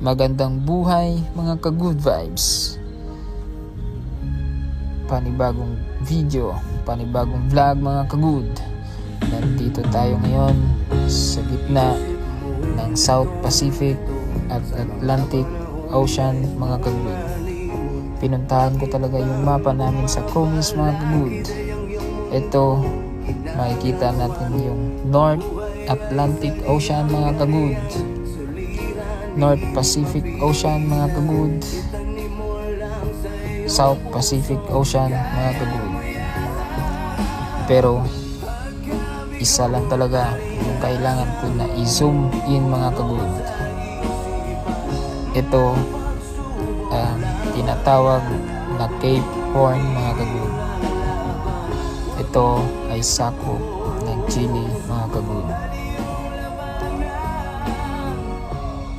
Magandang buhay mga ka-good vibes. Panibagong video, panibagong vlog mga ka-good. Nandito tayo ngayon sa gitna ng South Pacific at Atlantic Ocean mga ka-good. Pinuntahan ko talaga yung mapa namin sa Comis mga ka-good. Ito, makikita natin yung North Atlantic Ocean mga ka-good. North Pacific Ocean mga kagud South Pacific Ocean mga kagud pero isa lang talaga yung kailangan ko na i-zoom in mga kagud ito um, tinatawag na Cape Horn mga kagud ito ay sakop ng Chile mga kagud